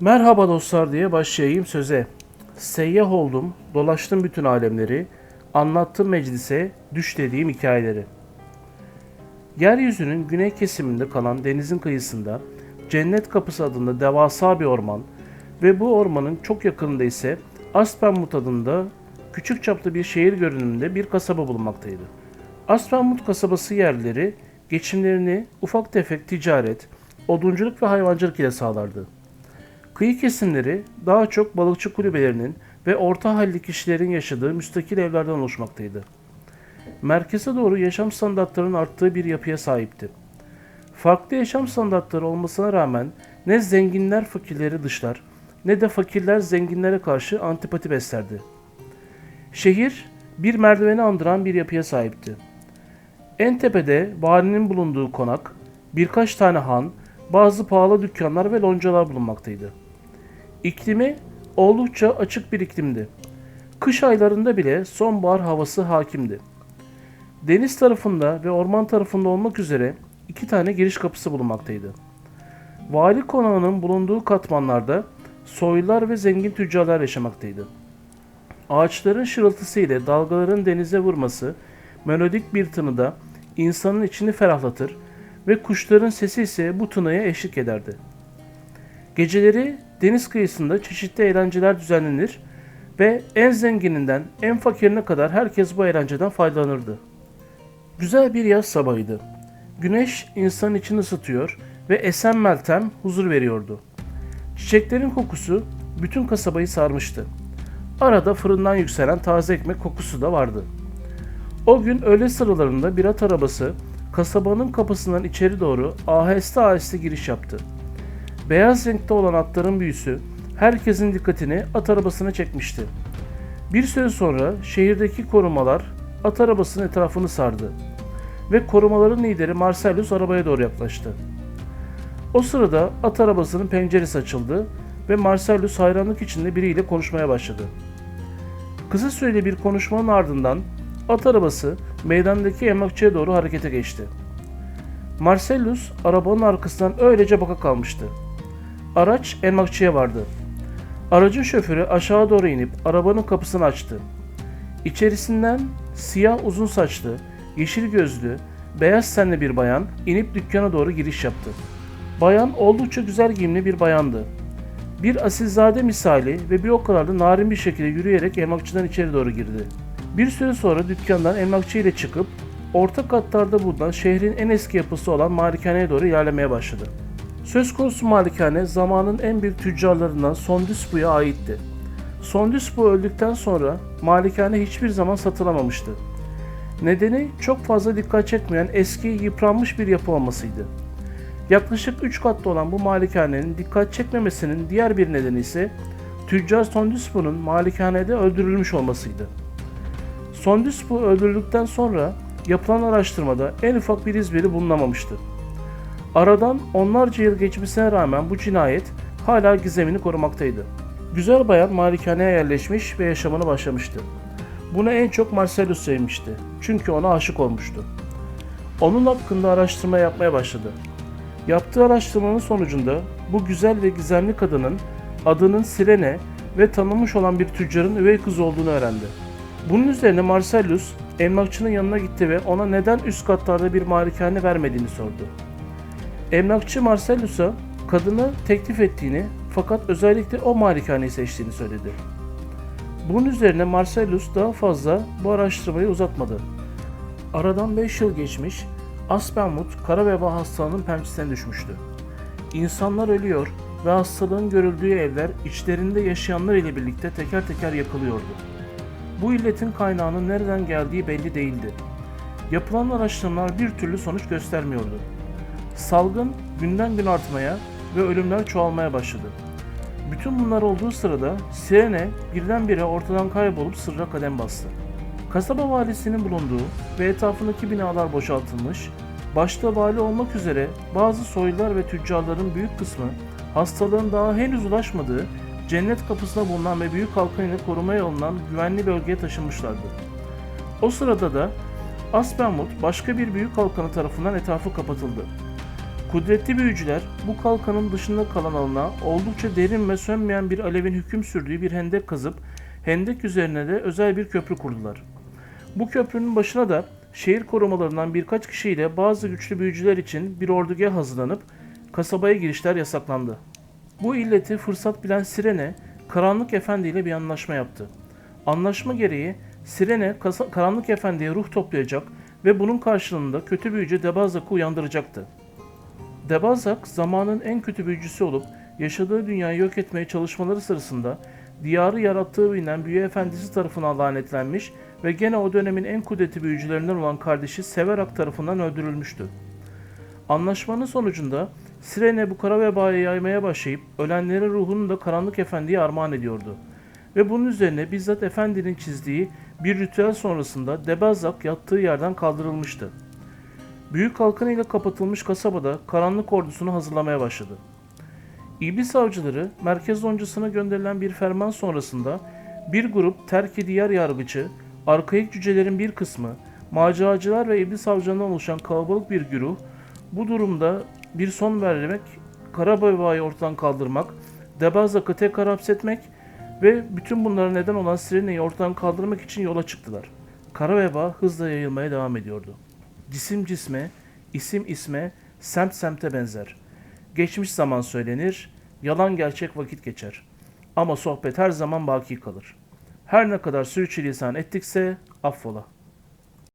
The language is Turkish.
Merhaba dostlar diye başlayayım söze. Seyyah oldum, dolaştım bütün alemleri, anlattım meclise düş dediğim hikayeleri. Yeryüzünün güney kesiminde kalan denizin kıyısında Cennet Kapısı adında devasa bir orman ve bu ormanın çok yakınında ise Aspenmut adında küçük çaplı bir şehir görünümünde bir kasaba bulunmaktaydı. Aspenmut kasabası yerlileri geçimlerini ufak tefek ticaret, odunculuk ve hayvancılık ile sağlardı. Kıyı kesimleri daha çok balıkçı kulübelerinin ve orta halli kişilerin yaşadığı müstakil evlerden oluşmaktaydı. Merkeze doğru yaşam standartlarının arttığı bir yapıya sahipti. Farklı yaşam standartları olmasına rağmen ne zenginler fakirleri dışlar ne de fakirler zenginlere karşı antipati beslerdi. Şehir bir merdiveni andıran bir yapıya sahipti. En tepede valinin bulunduğu konak, birkaç tane han, bazı pahalı dükkanlar ve loncalar bulunmaktaydı. İklimi oldukça açık bir iklimdi. Kış aylarında bile sonbahar havası hakimdi. Deniz tarafında ve orman tarafında olmak üzere iki tane giriş kapısı bulunmaktaydı. Vali konağının bulunduğu katmanlarda soylular ve zengin tüccarlar yaşamaktaydı. Ağaçların şırıltısı ile dalgaların denize vurması melodik bir tınıda insanın içini ferahlatır ve kuşların sesi ise bu tınıya eşlik ederdi. Geceleri deniz kıyısında çeşitli eğlenceler düzenlenir ve en zengininden en fakirine kadar herkes bu eğlenceden faydalanırdı. Güzel bir yaz sabahıydı. Güneş insanın içini ısıtıyor ve esen meltem huzur veriyordu. Çiçeklerin kokusu bütün kasabayı sarmıştı. Arada fırından yükselen taze ekmek kokusu da vardı. O gün öğle sıralarında bir at arabası kasabanın kapısından içeri doğru aheste aheste giriş yaptı. Beyaz renkte olan atların büyüsü herkesin dikkatini at arabasına çekmişti. Bir süre sonra şehirdeki korumalar at arabasının etrafını sardı ve korumaların lideri Marcellus arabaya doğru yaklaştı. O sırada at arabasının penceresi açıldı ve Marcellus hayranlık içinde biriyle konuşmaya başladı. Kısa süreli bir konuşmanın ardından at arabası meydandaki emlakçıya doğru harekete geçti. Marcellus arabanın arkasından öylece baka kalmıştı. Araç emlakçıya vardı. Aracın şoförü aşağı doğru inip arabanın kapısını açtı. İçerisinden siyah uzun saçlı, yeşil gözlü, beyaz tenli bir bayan inip dükkana doğru giriş yaptı. Bayan oldukça güzel giyimli bir bayandı. Bir asilzade misali ve bir o kadar da narin bir şekilde yürüyerek emlakçıdan içeri doğru girdi. Bir süre sonra dükkandan emlakçı ile çıkıp orta katlarda bulunan şehrin en eski yapısı olan malikaneye doğru ilerlemeye başladı. Söz konusu malikane zamanın en büyük tüccarlarından Sondüsbu'ya aitti. Sondüsbu öldükten sonra malikane hiçbir zaman satılamamıştı. Nedeni çok fazla dikkat çekmeyen eski yıpranmış bir yapı olmasıydı. Yaklaşık 3 katlı olan bu malikanenin dikkat çekmemesinin diğer bir nedeni ise tüccar Sondüsbu'nun malikanede öldürülmüş olmasıydı. Sondüsbu öldürüldükten sonra yapılan araştırmada en ufak bir izbiri bulunamamıştı. Aradan onlarca yıl geçmesine rağmen bu cinayet hala gizemini korumaktaydı. Güzel bayan malikaneye yerleşmiş ve yaşamını başlamıştı. Bunu en çok Marcellus sevmişti. Çünkü ona aşık olmuştu. Onun hakkında araştırma yapmaya başladı. Yaptığı araştırmanın sonucunda bu güzel ve gizemli kadının adının Sirene ve tanınmış olan bir tüccarın üvey kızı olduğunu öğrendi. Bunun üzerine Marcellus emlakçının yanına gitti ve ona neden üst katlarda bir malikane vermediğini sordu. Emlakçı Marcellus'a kadını teklif ettiğini fakat özellikle o malikaneyi seçtiğini söyledi. Bunun üzerine Marcellus daha fazla bu araştırmayı uzatmadı. Aradan 5 yıl geçmiş, Aspenmut kara veba hastalığının pençesine düşmüştü. İnsanlar ölüyor ve hastalığın görüldüğü evler içlerinde yaşayanlar ile birlikte teker teker yakılıyordu. Bu illetin kaynağının nereden geldiği belli değildi. Yapılan araştırmalar bir türlü sonuç göstermiyordu. Salgın günden gün artmaya ve ölümler çoğalmaya başladı. Bütün bunlar olduğu sırada Sirene birdenbire ortadan kaybolup sırra kadem bastı. Kasaba valisinin bulunduğu ve etrafındaki binalar boşaltılmış, başta vali olmak üzere bazı soylular ve tüccarların büyük kısmı hastalığın daha henüz ulaşmadığı cennet kapısına bulunan ve büyük ile korumaya alınan güvenli bölgeye taşınmışlardı. O sırada da Aspenmut başka bir büyük halkanı tarafından etrafı kapatıldı. Kudretli büyücüler bu kalkanın dışında kalan alana oldukça derin ve sönmeyen bir alevin hüküm sürdüğü bir hendek kazıp hendek üzerine de özel bir köprü kurdular. Bu köprünün başına da şehir korumalarından birkaç kişiyle bazı güçlü büyücüler için bir ordugah hazırlanıp kasabaya girişler yasaklandı. Bu illeti fırsat bilen Sirene, Karanlık Efendi ile bir anlaşma yaptı. Anlaşma gereği Sirene Karanlık Efendi'ye ruh toplayacak ve bunun karşılığında kötü büyücü Debazak'ı uyandıracaktı. Debazak zamanın en kötü büyücüsü olup yaşadığı dünyayı yok etmeye çalışmaları sırasında diyarı yarattığı bilinen büyü efendisi tarafından lanetlenmiş ve gene o dönemin en kudretli büyücülerinden olan kardeşi Severak tarafından öldürülmüştü. Anlaşmanın sonucunda Sirene bu kara vebayı yaymaya başlayıp ölenlerin ruhunu da Karanlık Efendi'ye armağan ediyordu. Ve bunun üzerine bizzat Efendi'nin çizdiği bir ritüel sonrasında Debazak yattığı yerden kaldırılmıştı. Büyük kalkan ile kapatılmış kasabada karanlık ordusunu hazırlamaya başladı. İblis avcıları merkez loncasına gönderilen bir ferman sonrasında bir grup terki diğer yargıcı, arkaik cücelerin bir kısmı, maceracılar ve iblis avcılarından oluşan kalabalık bir güruh bu durumda bir son vermek, kara ortadan kaldırmak, Debazak'ı tekrar hapsetmek ve bütün bunlara neden olan Sirene'yi ortadan kaldırmak için yola çıktılar. Kara veba hızla yayılmaya devam ediyordu. Cisim cisme, isim isme, semt semte benzer. Geçmiş zaman söylenir, yalan gerçek vakit geçer. Ama sohbet her zaman baki kalır. Her ne kadar sürçülisan ettikse affola.